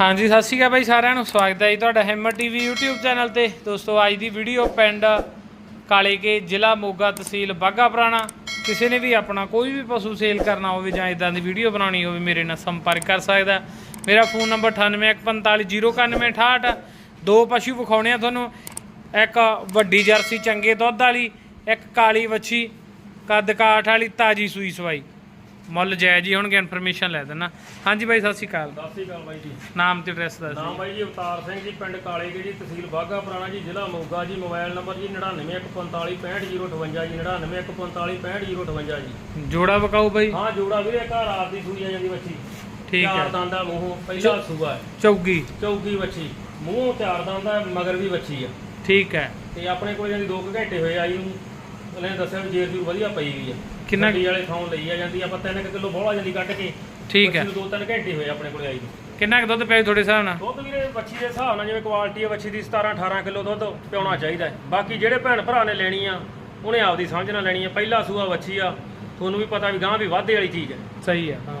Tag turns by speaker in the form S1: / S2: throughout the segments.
S1: ਹਾਂਜੀ, ਸਤਿ ਸ਼੍ਰੀ ਅਕਾਲ ਬਾਈ ਸਾਰਿਆਂ ਨੂੰ। ਸਵਾਗਤ ਹੈ ਜੀ ਤੁਹਾਡਾ ਹਿੰਮਤ ਟੀਵੀ YouTube ਚੈਨਲ ਤੇ। ਦੋਸਤੋ, ਅੱਜ ਦੀ ਵੀਡੀਓ ਪਿੰਡ ਕਾਲੇਕੇ ਜ਼ਿਲ੍ਹਾ ਮੋਗਾ ਤਹਿਸੀਲ ਬਾਘਾ ਪੁਰਾਣਾ। ਕਿਸੇ ਨੇ ਵੀ ਆਪਣਾ ਕੋਈ ਵੀ ਪਸ਼ੂ ਸੇਲ ਕਰਨਾ ਹੋਵੇ ਜਾਂ ਇਦਾਂ ਦੀ ਵੀਡੀਓ ਬਣਾਉਣੀ ਹੋਵੇ, ਮੇਰੇ ਨਾਲ ਸੰਪਰਕ ਕਰ ਸਕਦਾ ਮੇਰਾ ਫੋਨ ਨੰਬਰ 9814509168 ਦੋ ਪਸ਼ੂ ਵਿਖਾਉਣੇ ਆ ਤੁਹਾਨੂੰ। ਇੱਕ ਵੱਡੀ ਜਰਸੀ ਚੰਗੇ ਦੁੱਧ ਵਾਲੀ, ਇੱਕ ਕਾਲੀ ਵੱਛੀ, ਕੱਦ ਕਾਠ ਵਾਲੀ, ਤਾਜੀ ਸੂਈ ਸਵਾਈ। ਮੁੱਲ ਜਾਇਜ਼ ਹੀ ਹੋਣਗੇ ਇਨਫੋਰਮੇਸ਼ਨ ਲੈ ਦੇਣਾ। ਹਾਂਜੀ ਬਾਈ ਸਤਿ ਸ਼੍ਰੀ ਅਕਾਲ।
S2: ਸਤਿ ਸ਼੍ਰੀ ਅਕਾਲ ਬਾਈ ਜੀ।
S1: ਨਾਮ ਤੇ ਐਡਰੈਸ ਦੱਸ
S2: ਨਾਮ ਬਾਈ ਜੀ ਅਵਤਾਰ ਸਿੰਘ ਜੀ ਪਿੰਡ ਕਾਲੇਗੇ ਜੀ ਤਹਿਸੀਲ ਬਾਘਾ ਪੁਰਾਣਾ ਜੀ ਜ਼ਿਲ੍ਹਾ ਮੋਗਾ ਜੀ ਮੋਬਾਈਲ ਨੰਬਰ ਜੀ 9915455058 ਜੀ 9915455058 ਜੀ
S1: ਜੋੜਾ ਬਕਾਊ ਬਾਈ।
S2: ਹਾਂ ਜੋੜਾ ਵੀਰੇ ਘਰ ਰਾਤ ਦੀ ਸੂਈ ਆ ਜਾਂਦੀ ਬੱਚੀ
S1: ਠੀਕ ਹੈ।
S2: ਚਾਰ ਦੰਦਾ ਮੂੰਹ ਪਹਿਲਾ ਸੂਆ ਹੈ।
S1: ਚੌਗੀ।
S2: ਚੌਕੀ ਬੱਚੀ ਮੂੰਹ ਚਾਰ ਦੰਦਾ ਮਗਰ ਵੀ ਬੱਚੀ ਆ।
S1: ਠੀਕ ਹੈ।
S2: ਤੇ ਆਪਣੇ ਕੋਲ ਜਾਂਦੀ 2 ਘੰਟੇ ਹੋਏ ਆਈ ਨੂੰ। ਉਹਨੇ ਦੱਸਿਆ ਵੀ ਜੇਰ ਵਧੀਆ ਪਈ ਹੋਈ ਆ।
S1: ਕਿੰਨਾ-
S2: ਗੱਡੀ ਵਾਲੇ ਥਾਂ ਲਈ ਆ ਜਾਂਦੀ ਆਪਾਂ 3 ਕਿਲੋ ਬੋਲਾ ਜਾਂਦੀ ਕੱਢ ਕੇ
S1: ਠੀਕ ਹੈ।
S2: 2-3 ਘੰਟੇ ਹੋਏ ਆਪਣੇ ਕੋਲ ਆਈ ਨੂੰ।
S1: ਕਿੰਨਾ ਕੁ ਦੁੱਧ ਪਿਆ ਜੀ ਤੁਹਾਡੇ ਹਿਸਾਬ ਨਾਲ?
S2: ਦੁੱਧ ਵੀਰੇ ਵੱਛੀ ਦੇ ਹਿਸਾਬ ਨਾਲ ਜਿਵੇਂ ਕੁਆਲਿਟੀ ਹੈ ਵੱਛੀ ਦੀ 17 18 ਕਿਲੋ ਦੁੱਧ ਪਿਉਣਾ ਚਾਹੀਦਾ ਹੈ। ਬਾਕੀ ਜਿਹੜੇ ਭੈਣ ਭਰਾ ਨੇ ਲੈਣੀ ਆ ਉਹਨੇ ਆਪਦੀ ਸਮਝ ਨਾਲ ਲੈਣੀ ਆ। ਪਹਿਲਾ ਸੂਆ ਵੱਛੀ ਆ ਤੁਹਾਨੂੰ ਵੀ ਪਤਾ ਵੀ ਗਾਂ ਵੀ ਵਾਧੇ ਵਾਲੀ ਚੀਜ਼ ਹੈ
S1: ਸਹੀ ਹੈ
S2: ਹਾਂ।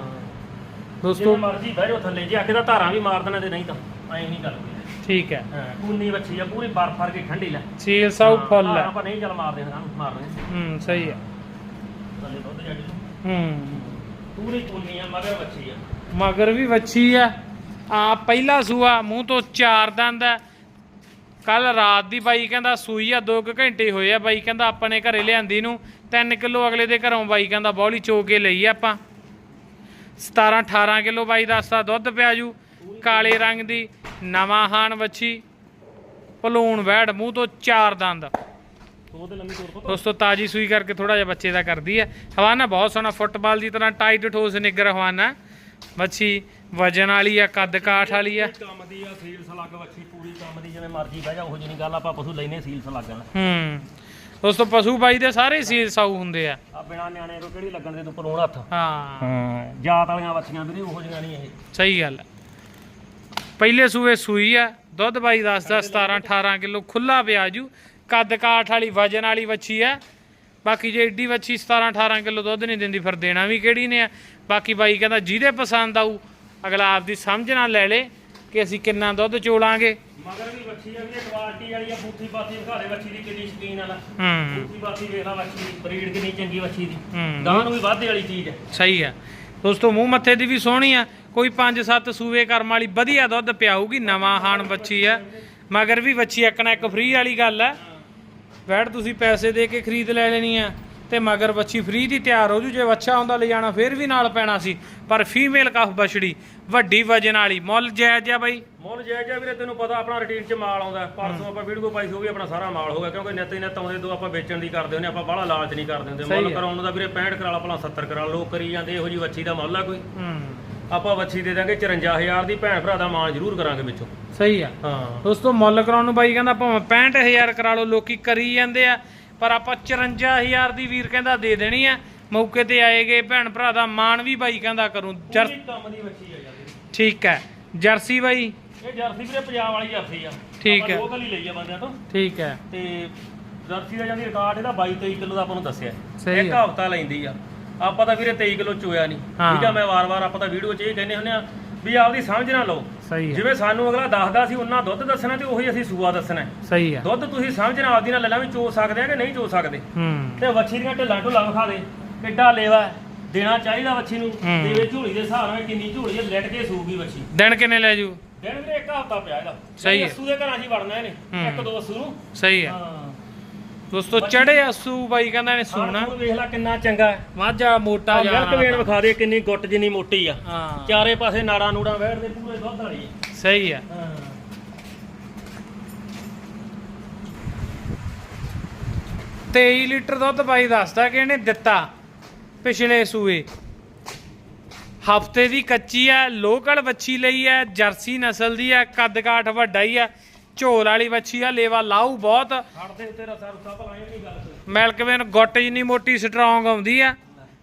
S1: ਦੋਸਤੋ
S2: ਜਿਵੇਂ ਮਰਜ਼ੀ ਬਹਿ ਜਾਓ ਥੱਲੇ ਜੇ ਆਖੇ ਤਾਂ ਧਾਰਾਂ ਵੀ ਮਾਰ ਦੇਣਾ ਤੇ ਨਹੀਂ ਤਾਂ ਐਂ ਨਹੀਂ ਗੱਲ
S1: ਠੀਕ ਹੈ।
S2: ਕੂਨੀ ਵੱਛੀ ਆ ਪੂਰੀ ਬਰਫ ਕੇ ਠੰਡੀ ਲੈ।
S1: ਸੀਲ ਸਾਊ
S2: ਹਾਂ,
S1: ਫੁੱਲ
S2: ਧਾਰਾਂ
S1: ਹੈ।
S2: ਆਪਾਂ ਨਹੀਂ ਚੱਲ ਮਾਰਦੇ ਹਾਂ ਮਾਰਦੇ
S1: ਹੂੰ। ਸਹੀ ਹੈ।
S2: ਥੱਲੇ ਦੁੱਧ ਜੱਟ
S1: ਹੂੰ।
S2: ਪੂਰੀ ਕੂਨੀ ਆ ਮਗਰ ਵੱਛੀ ਆ।
S1: ਮਗਰ ਵੀ ਵੱਛੀ ਆ। ਆ ਪਹਿਲਾ ਸੂਆ ਮੂੰਹ ਤੋਂ ਚਾਰ ਦੰਦ ਹੈ। ਕੱਲ ਰਾਤ ਦੀ ਬਾਈ ਕਹਿੰਦਾ ਸੂਈ ਆ 2 ਘੰਟੇ ਹੋਏ ਆ। ਬਾਈ ਕਹਿੰਦਾ ਆਪਣੇ ਘਰੇ ਲਿਆਂਦੀ ਨੂੰ 3 ਕਿਲੋ ਅਗਲੇ ਦੇ ਘਰੋਂ ਬਾਈ ਕਹਿੰਦਾ ਬੌਲੀ ਚੋ ਕੇ ਲਈ ਆ ਆਪਾਂ। 17 18 ਕਿਲੋ ਬਾਈ ਦੱਸਦਾ ਦੁੱਧ ਪਿਆ ਜੂ ਕਾਲੇ ਰੰਗ ਦੀ। ਨਵਾਂ ਹਾਨ ਵੱਛੀ ਭਲੂਣ ਵੈੜ ਮੂੰਹ ਤੋਂ ਚਾਰ ਦੰਦ। ਦੋਸਤੋ ਤਾਜੀ ਸੂਈ ਕਰਕੇ ਥੋੜਾ ਜਿਹਾ ਬੱਚੇ ਦਾ ਕਰਦੀ ਹੈ। ਹਵਾਨਾ ਬਹੁਤ ਸੋਹਣਾ ਫੁੱਟਬਾਲ ਦੀ ਤਰ੍ਹਾਂ ਟਾਈਟ ਠੋਸ ਨਿੱਗਰ ਹਵਾਨਾ। ਮੱਛੀ ਵਜਨ ਵਾਲੀ ਆ ਕੱਦ ਕਾਠ ਵਾਲੀ ਆ
S2: ਕੰਮ ਦੀ ਆ ਸੀਲ ਸਲੱਗ ਵੱਛੀ ਪੂਰੀ ਕੰਮ ਦੀ ਜਿਵੇਂ ਮਰਜ਼ੀ ਬਹਿ ਜਾ ਉਹ ਜਿਹੀ ਨਹੀਂ ਗੱਲ ਆਪਾਂ ਪਸ਼ੂ ਲੈਨੇ ਸੀਲ ਸਲੱਗ ਨਾਲ।
S1: ਹੂੰ। ਦੋਸਤੋ ਪਸ਼ੂ ਬਾਈ ਦੇ ਸਾਰੇ ਸੀਲ ਸਾਊ ਹੁੰਦੇ ਆ।
S2: ਆ ਬਿਨਾ ਨਿਆਣੇ ਤੋਂ ਕਿਹੜੀ ਲੱਗਣ ਦੇ ਤੂੰ ਪਰੋਣ ਹੱਥ?
S1: ਹਾਂ।
S2: ਹਾਂ। ਜਾਤ ਵਾਲੀਆਂ ਵੱਛੀਆਂ ਵੀਰੇ ਉਹੋ ਜਿਹੀਆਂ ਨਹੀਂ ਇਹ।
S1: ਸਹੀ ਗੱਲ ਹੈ। ਪਹਿਲੇ ਸੂਏ ਸੂਈ ਆ ਦੁੱਧ ਬਾਈ ਦੱਸਦਾ 17 18 ਕਿਲੋ ਖੁੱਲਾ ਪਿਆਜੂ ਕੱਦ ਕਾਠ ਵਾਲੀ ਵਜਨ ਵਾਲੀ ਵੱਛੀ ਆ। ਬਾਕੀ ਜੇ ਏਡੀ ਵੱਛੀ 17 18 ਕਿਲੋ ਦੁੱਧ ਨਹੀਂ ਦਿੰਦੀ ਫਿਰ ਦੇਣਾ ਵੀ ਕਿਹੜੀ ਨੇ ਆ। ਬਾਕੀ ਬਾਈ ਕਹਿੰਦਾ ਜਿਹਦੇ ਪਸੰਦ ਆਊ ਅਗਲਾ ਆਪਦੀ ਸਮਝ ਨਾਲ ਲੈ ਲੇ ਕਿ ਅਸੀਂ ਕਿੰਨਾ ਦੁੱਧ ਚੋਲਾਂਗੇ।
S2: ਮਗਰ ਵੀ ਵੱਛੀ ਆ ਵੀਰੇ ਕੁਆਲਿਟੀ ਵਾਲੀ ਆ ਬੂਥੀ ਬਾਤੀ ਵਿਖਾਲੇ ਵੱਛੀ ਦੀ ਕਿੰਨੀ ਸ਼ਕੀਨ ਵਾਲਾ।
S1: ਹੂੰ।
S2: ਬੂਥੀ ਬਾਤੀ ਵੇਖ ਲਾ ਵੱਛੀ ਦੀ ਬਰੀਡ ਕਿੰਨੀ ਚੰਗੀ ਵੱਛੀ ਦੀ।
S1: ਹੂੰ।
S2: ਗਾਂ ਨੂੰ ਵੀ ਵਾਧੇ ਵਾਲੀ ਚੀਜ਼ ਹੈ
S1: ਸਹੀ ਆ। ਦੋਸਤੋ ਮੂੰਹ ਮੱਥੇ ਦੀ ਵੀ ਸੋਹਣੀ ਆ। ਕੋਈ 5-7 ਸੂਵੇ ਕਰਮ ਵਾਲੀ ਵਧੀਆ ਦੁੱਧ ਪਿਆਊਗੀ ਨਵਾਂ ਹਾਣ ਬੱਚੀ ਆ। ਮਗਰ ਵੀ ਬੱਚੀ ਇੱਕਣਾ ਇੱਕ ਫ੍ਰੀ ਵਾਲੀ ਗੱਲ ਆ। ਵੈਟ ਤੁਸੀਂ ਪੈਸੇ ਦੇ ਕੇ ਖਰੀਦ ਲੈ ਲੈਣੀ ਆ ਤੇ ਮਗਰ ਬੱਚੀ ਫ੍ਰੀ ਦੀ ਤਿਆਰ ਹੋ ਜੂ। ਜੇ ਬੱਚਾ ਹੁੰਦਾ ਲੈ ਜਾਣਾ ਫੇਰ ਵੀ ਨਾਲ ਪੈਣਾ ਸੀ। ਪਰ ਫੀਮੇਲ ਕਫ ਬਛੜੀ? ਵੱਡੀ ਵਜਨ ਵਾਲੀ। ਮੁੱਲ ਜਾਇਜ਼ ਆ ਬਾਈ।
S2: ਮੁੱਲ ਜਾਇਜ਼ ਆ ਵੀਰੇ ਤੈਨੂੰ ਪਤਾ ਆਪਣਾ ਰੁਟੀਨ 'ਚ ਮਾਲ ਆਉਂਦਾ। ਪਰਸੋਂ ਆਪਾਂ ਵੀਡੀਓ ਪਾਈ ਸੀ ਉਹ ਵੀ ਆਪਣਾ ਸਾਰਾ ਮਾਲ ਹੋਗਾ ਕਿਉਂਕਿ ਨਿੱਤ ਹੀ ਨਿੱਤ ਆਉਂਦੇ ਦੋ ਆਪਾਂ ਵੇਚਣ ਦੀ ਕਰਦੇ ਹੁੰਦੇ ਆਪਾਂ ਬਾਹਲਾ ਲਾਲਚ ਨਹੀਂ ਕਰਦੇ ਹੁੰਦੇ। ਮੁੱਲ
S1: ਹੈ।
S2: ਕਰਾਉਣ ਦਾ ਵੀਰੇ 65 ਕਰਾ ਲਾ ਭਲਾ 70 ਕਰਾ ਲਾ, ਲੋਕ ਕਰੀ ਜਾਂਦੇ ਇਹੋ ਜੀ ਵੱਛੀ ਦਾ ਮੁੱਲ ਆ ਕੋਈ।
S1: ਹੂੰ।
S2: ਆਪਾਂ ਵੱਛੀ ਦੇ ਦਾਂਗੇ 54000 ਦੀ ਭੈਣ ਭਰਾ ਦਾ ਮਾਣ ਜ਼ਰੂਰ ਕਰਾਂਗੇ ਵਿੱਚੋਂ।
S1: ਸਹੀ ਆ।
S2: ਹਾਂ।
S1: ਦੋਸਤੋ ਮੁੱਲ ਕਰਾਉਣ ਨੂੰ ਬਾਈ ਕਹਿੰਦਾ ਭਾਵੇਂ 65000 ਕਰਾ ਲਓ ਲੋਕੀ ਕਰੀ ਜਾਂਦੇ ਆ। ਪਰ ਆਪਾਂ 54000 ਦੀ ਵੀਰ ਕਹਿੰਦਾ ਦੇ ਦੇਣੀ ਆ। ਮੌਕੇ ਤੇ ਆਏਗੇ ਭੈਣ ਭਰਾ ਦਾ ਮਾਣ ਵੀ ਬਾਈ ਕਹਿੰਦਾ ਕਰੂੰ। ਜਰ
S2: ਕੰਮ ਦੀ ਵੱਛੀ ਆ ਜਾਂਦੀ
S1: ਠੀਕ ਹੈ ਜਰਸੀ ਬਾਈ?
S2: ਇਹ ਜਰਸੀ ਵੀਰੇ ਪੰਜਾਬ ਵਾਲੀ ਜਰਸੀ ਆ।
S1: ਠੀਕ ਹੈ।
S2: ਲੋਕਲ ਹੀ ਲਈ ਆ ਬੰਦਿਆਂ ਤੋਂ।
S1: ਠੀਕ ਹੈ
S2: ਤੇ ਜਰਸੀ ਦਾ ਜਾਂਦੀ ਰਿਕਾਰਡ ਇਹਦਾ 22 23 ਕਿਲੋ ਦਾ ਆਪਾਂ ਨੂੰ ਦੱਸਿਆ। ਇੱਕ। ਹਫਤਾ ਲੈਂਦੀ ਆ। ਆਪਾਂ ਤਾਂ ਵੀਰੇ 23 ਕਿਲੋ ਚੋਇਆ ਨਹੀਂ
S1: ਹਾਂ।
S2: ਠੀਕ ਆ ਮੈਂ ਵਾਰ-ਵਾਰ ਆਪਾਂ ਤਾਂ ਵੀਡੀਓ 'ਚ ਇਹ ਕਹਿੰਦੇ ਹੁੰਦੇ ਆ ਵੀ ਆਪਦੀ ਸਮਝ ਨਾ ਲਓ
S1: ਸਹੀ ਹੈ
S2: ਜਿਵੇਂ ਸਾਨੂੰ ਅਗਲਾ ਦੱਸਦਾ ਸੀ ਉਹਨਾਂ ਦੁੱਧ ਦੱਸਣਾ ਤੇ ਉਹੀ ਅਸੀਂ ਸੂਆ ਦੱਸਣਾ ਹੈ।
S1: ਸਹੀ ਹੈ
S2: ਦੁੱਧ ਤੁਸੀਂ ਸਮਝ ਨਾਲ ਆਪਦੀ ਨਾਲ ਲੈ ਲਾ ਵੀ ਚੋ ਸਕਦੇ ਆ ਕਿ ਨਹੀਂ ਚੋ ਸਕਦੇ
S1: ਹੂੰ
S2: ਤੇ ਵੱਛੀ ਦੀਆਂ ਢਿੱਲਾਂ ਢੁੱਲਾਂ ਵਿਖਾ ਦੇ ਕਿੱਡਾ ਲੇਵਾ ਹੈ। ਦੇਣਾ ਚਾਹੀਦਾ ਵੱਛੀ ਨੂੰ
S1: ਹੂੰ।
S2: ਦੇਵੇ ਝੋਲੀ ਦੇ ਹਿਸਾਬ ਨਾਲ ਕਿੰਨੀ ਝੋਲੀ ਹੈ ਲਿਟ ਕੇ ਸੂਗੀ ਵੱਛੀ
S1: ਦਿਨ ਕਿੰਨੇ ਲੈ ਜੂ
S2: ਦਿਨ ਵੀਰੇ ਇੱਕ ਹਫਤਾ ਪਿਆ ਇਹਦਾ
S1: ਸਹੀ ਹੈ।
S2: ਅਸੂ ਦੇ ਘਰਾਂ 'ਚ ਹੀ ਵੜਨਾ ਇਹਨੇ
S1: ਹੂੰ।
S2: ਇੱਕ ਦੋ ਅਸੂ ਨੂੰ
S1: ਸਹੀ ਹੈ
S2: ਹਾਂ
S1: ਦੋਸਤੋ ਚੜੇ ਅਸੂ ਬਾਈ ਕਹਿੰਦਾ ਨੇ ਸੋਣਾ
S2: ਹੁਣ ਵੇਖ ਲੈ ਕਿੰਨਾ ਚੰਗਾ। ਹੈ
S1: ਮਾਝਾ ਮੋਟਾ
S2: ਆ
S1: ਜਾ
S2: ਮਿਲਕ ਵੇਣ ਵਿਖਾ ਦੇ ਕਿੰਨੀ ਗੁੱਟ ਜਿੰਨੀ ਮੋਟੀ ਆ।
S1: ਹਾਂ।
S2: ਚਾਰੇ ਪਾਸੇ ਨਾੜਾ ਨੂੜਾ ਬੈਠਦੇ ਪੂਰੇ ਦੁੱਧ ਵਾਲੀ
S1: ਸਹੀ ਹੈ
S2: ਹਾਂ।
S1: 23 ਲੀਟਰ ਦੁੱਧ ਬਾਈ ਦੱਸਦਾ ਕਿ ਇਹਨੇ ਦਿੱਤਾ ਪਿਛਲੇ ਸੂਏ। ਹਫ਼ਤੇ ਦੀ ਕੱਚੀ ਆ ਲੋਕਲ ਵੱਛੀ ਲਈ ਆ ਜਰਸੀ ਨਸਲ ਦੀ ਆ ਕੱਦ ਕਾਠ ਵੱਡਾ ਹੀ ਆ। ਝੋਲ ਵਾਲੀ ਵੱਛੀ ਆ ਲੇਵਾ ਲਾਊ ਬਹੁਤ।
S2: ਹੜਦੇ ਉੱਤੇ ਰਸਾ ਰੁਸਾ ਭਲਾਈ ਨਹੀਂ ਗੱਲ ਕੋਈ
S1: ਮਿਲਕਵੇਨ ਗੁੱਟ ਜਿੰਨੀ ਮੋਟੀ ਸਟਰੋਂਗ ਆਉਂਦੀ ਆ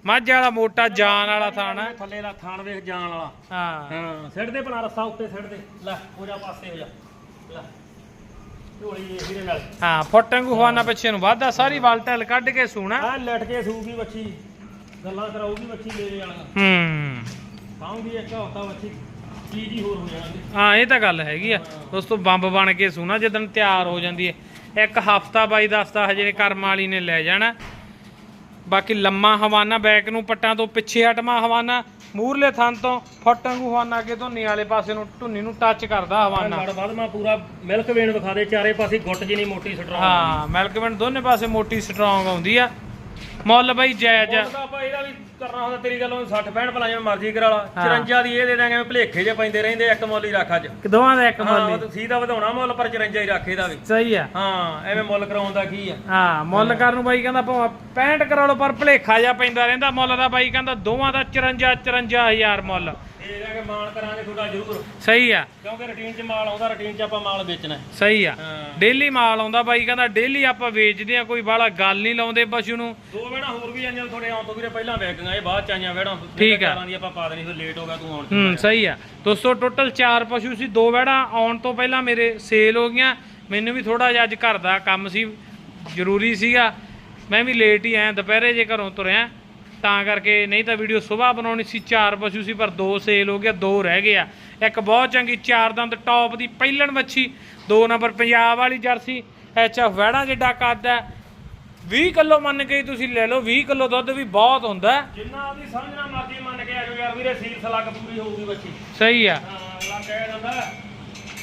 S1: ਮੱਝ ਵਾਲਾ ਮੋਟਾ ਜਾਨ ਵਾਲਾ ਥਾਣਾ
S2: ਥੱਲੇ ਦਾ ਥਾਣ ਵੇਖ ਜਾਣ ਵਾਲਾ।
S1: ਹਾਂ।
S2: ਹਾਂ ਸਿੱਟ ਦੇ ਭਲਾ ਰਸਾ ਉੱਤੇ ਸਿੱਟ ਦੇ। ਲੈ ਹੋ ਜਾ ਪਾਸੇ ਹੋ ਜਾ। ਲੈ। ਵੇਖ ਵੀਰੇ ਨਾਲ।
S1: ਹਾਂ ਫੁੱਟਾਂਗੂ ਹਵਾਨਾ ਪਿੱਛੇ ਨੂੰ ਵਾਧਾ ਸਾਰੀ ਵਾਲ ਢਲ ਕੱਢ ਕੇ ਸੂਣਾ।
S2: ਆ ਲਟ ਕੇ ਸੂਗੀ ਬੱਚੀ ਗੱਲਾਂ ਕਰਾਊਗੀ ਬੱਚੀ ਮੇਰੇ ਵਾਲਾ
S1: ਹੂੰ।
S2: ਖਾਉਂਗੀ ਇੱਕ ਹਫਤਾ ਬੱਚੀ ਹੀ ਹੋਰ ਹੋ ਜਾਣਗੇ
S1: ਹਾਂ ਇਹ ਤਾਂ ਗੱਲ ਹੈਗੀ ਆ। ਦੋਸਤੋ ਬੰਬ ਬਣ ਕੇ ਸੂਣਾ ਜਦੋਂ ਤਿਆਰ ਹੋ ਜਾਂਦੀ ਹੈ ਇੱਕ ਹਫਤਾ ਬਾਈ ਦੱਸਦਾ ਹਜੇ ਕਰਮ ਵਾਲੀ ਨੇ ਲੈ ਜਾਣਾ। ਬਾਕੀ ਲੰਮਾ ਹਵਾਨਾ ਬੈਕ ਨੂੰ ਪੱਟਾਂ ਤੋਂ ਪਿੱਛੇ ਹਟਮਾ ਹਵਾਨਾ ਮੂਰਲੇ ਥਣ ਤੋਂ ਫੱਟਾਂ ਨੂੰ ਹਵਾਨਾ ਅੱਗੇ ਧੁੰਨੀ ਵਾਲੇ ਪਾਸੇ ਨੂੰ ਧੁੰਨੀ ਨੂੰ ਟੱਚ ਕਰਦਾ ਹਵਾਨਾ।
S2: ਲੜ ਬਾਅਦ ਮੈਂ ਪੂਰਾ ਮਿਲਕ ਵੇਨ ਵਿਖਾ ਦੇ ਚਾਰੇ ਪਾਸੇ ਗੁੱਟ ਜਿਨੀ ਮੋਟੀ ਸਟਰੋਂਗ
S1: ਹਾਂ ਮਿਲਕਮੈਂਟ ਦੋਨੇ ਪਾਸੇ ਮੋਟੀ ਸਟਰੋਂਗ ਆਉਂਦੀ ਆ। ਮੁੱਲ ਬਾਈ ਜਾਇਜ਼ ਆ।
S2: ਆਪਾਂ ਇਹਦਾ ਵੀ ਕਰਨਾ ਹੁੰਦਾ ਤੇਰੀ ਗੱਲ ਉਹ 60 65 ਭਲਾ ਜਿਵੇਂ ਮਰਜ਼ੀ ਕਰਾ ਲਾ।
S1: ਹਾਂ।
S2: 54 ਦੀ ਇਹ ਦੇ ਦਾਂਗੇ ਭਲੇਖੇ ਜੇ ਪੈਂਦੇ ਰਹਿੰਦੇ ਇੱਕ ਮੁੱਲ ਹੀ ਰੱਖ ਅੱਜ।
S1: ਦੋਵਾਂ ਦਾ ਇੱਕ
S2: ਹਾਂ
S1: ਮੁੱਲ
S2: ਉਹ ਤੁਸੀਂ ਦਾ ਵਧਾਉਣਾ ਮੁੱਲ ਪਰ 54 ਹੀ ਰੱਖ ਇਹਦਾ ਵੀ।
S1: ਸਹੀ ਆ।
S2: ਹਾਂ ਐਵੇਂ ਮੁੱਲ ਕਰਾਉਣ ਦਾ ਕੀ ਆ?
S1: ਹਾਂ ਮੁੱਲ ਕਰਨ ਨੂੰ ਬਾਈ ਕਹਿੰਦਾ ਭਾਵੇਂ 65 ਕਰਾ ਲਓ ਪਰ ਭਲੇਖਾ ਜਾ ਪੈਂਦਾ ਰਹਿੰਦਾ ਮੁੱਲ ਦਾ। ਬਾਈ ਕਹਿੰਦਾ ਦੋਵਾਂ ਦਾ 54 54000 ਮੁੱਲ।
S2: ਇਹ ਲੈ ਕੇ ਮਾਣ ਕਰਾਂਗੇ ਤੁਹਾਡਾ ਜ਼ਰੂਰ।
S1: ਸਹੀ ਆ।
S2: ਕਿਉਂਕਿ ਰੁਟੀਨ 'ਚ ਮਾਲ ਆਉਂਦਾ ਰੁਟੀਨ 'ਚ ਆਪਾਂ ਮਾਲ ਵੇਚਣਾ ਹੈ।
S1: ਸਹੀ ਆ।
S2: ਹਾਂ।
S1: ਡੇਲੀ ਮਾਲ ਆਉਂਦਾ ਬਾਈ ਕਹਿੰਦਾ ਡੇਲੀ ਆਪਾਂ ਵੇਚਦੇ ਆ ਕੋਈ ਬਾਹਲਾ ਗੱਲ ਨਹੀਂ ਲਾਉਂਦੇ ਪਸ਼ੂ ਨੂੰ।
S2: ਦੋ ਵੇੜਾ ਹੋਰ ਵੀ ਆਈਆਂ ਤੁਹਾਡੇ ਆਉਣ ਤੋਂ ਵੀਰੇ ਪਹਿਲਾਂ ਵੇਚ ਗਈਆਂ ਇਹ ਬਾਅਦ ਚ ਆਈਆਂ ਵੇੜਾ
S1: ਠੀਕ ਆ।
S2: ਦੀ ਆਪਾਂ ਪਾ ਦੇਣੀ ਫਿਰ ਲੇਟ ਹੋ ਗਿਆ ਤੂੰ ਆਉਣ ਚ
S1: ਹੂੰ ਸਹੀ ਆ। ਦੋਸਤੋ ਟੋਟਲ 4 ਪਸ਼ੂ ਸੀ ਦੋ ਵੜਾ ਆਉਣ ਤੋਂ ਪਹਿਲਾਂ ਮੇਰੇ ਸੇਲ ਹੋ ਗਈਆਂ। ਮੈਨੂੰ ਵੀ ਥੋੜਾ ਜਿਹਾ ਅੱਜ ਘਰ ਦਾ ਕੰਮ ਸੀ ਜ਼ਰੂਰੀ ਸੀਗਾ। ਮੈਂ ਵੀ ਲੇਟ ਹੀ ਆਇਆ ਦੁਪਹਿਰੇ ਜੇ ਘਰੋਂ ਤੁਰਿਆ। ਤਾਂ ਕਰਕੇ ਨਹੀਂ ਤਾਂ ਵੀਡੀਓ ਸਵੇਰ ਬਣਾਉਣੀ ਸੀ ਚਾਰ ਪਸ਼ੂ ਸੀ ਪਰ ਦੋ ਸੇਲ ਹੋ ਗਿਆ ਦੋ ਰਹਿ ਗਏ ਆ। ਇੱਕ ਬਹੁਤ ਚੰਗੀ ਚਾਰ ਦੰਦ ਟੌਪ ਦੀ ਪਹਿਲਣ ਵੱਛੀ ਦੋ ਨੰਬਰ ਪੰਜਾਬ ਵਾਲੀ ਜਰਸੀ ਐਚ ਐਫ ਵੜਾ ਜਿੱਡਾ ਕੱਦ ਹੈ। 20 ਕਿਲੋ ਮੰਨ ਕੇ ਤੁਸੀਂ ਲੈ ਲਓ 20 ਕਿਲੋ ਦੁੱਧ ਵੀ ਬਹੁਤ ਹੁੰਦਾ।
S2: ਜਿੰਨਾ ਆਪਦੀ ਸਮਝਣਾ ਮਰਜ਼ੀ ਮੰਨ ਕੇ ਆਜੋ ਯਾਰ ਵੀਰੇ ਸੀਲ ਸਲੱਗ ਪੂਰੀ ਹੋਊਗੀ ਬੱਚੀ
S1: ਸਹੀ ਆ।
S2: ਹਾਂ ਅਗਲਾ ਕਹਿ ਦਿੰਦਾ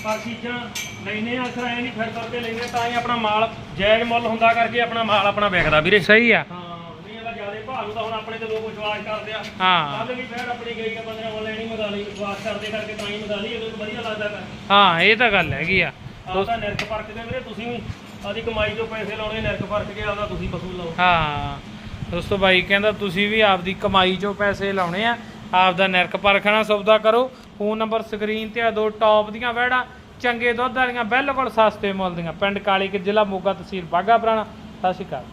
S2: ਪਰ ਚੀਜ਼ਾਂ ਲੈਨੇ ਅਸਰ ਐ ਨਹੀਂ ਫਿਰ ਕਰਕੇ ਲੈਨੇ ਤਾਂ ਹੀ ਆਪਣਾ ਮਾਲ ਜਾਇਜ਼ ਮੁੱਲ ਹੁੰਦਾ ਕਰਕੇ ਆਪਣਾ ਮਾਲ ਆਪਣਾ ਵਿਕਦਾ ਵੀਰੇ।
S1: ਸਹੀ ਆ।
S2: ਇਹਦਾ ਜ਼ਿਆਦਾ ਭਾਅ ਨੂੰ ਤਾਂ ਹੁਣ ਆਪਣੇ ਤੇ ਲੋਕ ਵਿਸ਼ਵਾਸ ਕਰਦੇ ਆ।
S1: ਹਾਂ।
S2: ਕੱਲ ਵੀ ਫੇਰ ਆਪਣੀ ਗਈ ਆ ਬੰਦੇ ਨੇ ਮੁੱਲ ਨਹੀਂ ਮਗਾ ਲਈ ਵਿਸ਼ਵਾਸ ਕਰਦੇ ਕਰਕੇ ਤਾਂ ਹੀ ਮਗਾ ਲਈ ਇਹਨੂੰ ਵਧੀਆ ਲੱਗਦਾ ਕਰ
S1: ਹਾਂ ਇਹ ਤਾਂ ਗੱਲ ਹੈਗੀ ਆ।
S2: ਆਹ ਤਾਂ ਨਿਰਖ ਫ਼ਰਕ ਦੇ ਵੀਰੇ ਤੁਸੀਂ ਵੀ ਆਦੀ ਕਮਾਈ ਚੋਂ ਪੈਸੇ ਲਾਉਣੇ ਨਿਰਖ ਫ਼ਰਕ ਕੇ ਆਪਦਾ ਤੁਸੀਂ ਵਸੂਲ ਲਓ।
S1: ਹਾਂ। ਦੋਸਤੋ ਬਾਈ ਕਹਿੰਦਾ ਤੁਸੀਂ ਵੀ ਆਪਦੀ ਕਮਾਈ ਚੋਂ ਪੈਸੇ ਲਾਉਣੇ ਆ ਆਪਦਾ ਨਿਰਖ ਪਰਖਣਾ ਸੌਦਾ ਕਰੋ। ਫੋਨ ਨੰਬਰ ਸਕਰੀਨ ਤੇ ਆ ਦੋ ਟੌਪ ਦੀਆਂ ਵਹਿੜਾਂ ਚੰਗੇ ਦੁੱਧ ਵਾਲੀਆਂ ਬਿਲਕੁਲ ਸਸਤੇ ਮੁੱਲ ਦੀਆਂ। ਪਿੰਡ ਕਾਲੀ ਕੇ ਜ਼ਿਲ੍ਹਾ ਮੋਗਾ ਤਹਿਸੀਲ ਬਾਗਾ ਪੁਰਾਣਾ। ਸਤਿ ਸ਼੍ਰੀ ਅਕਾਲ।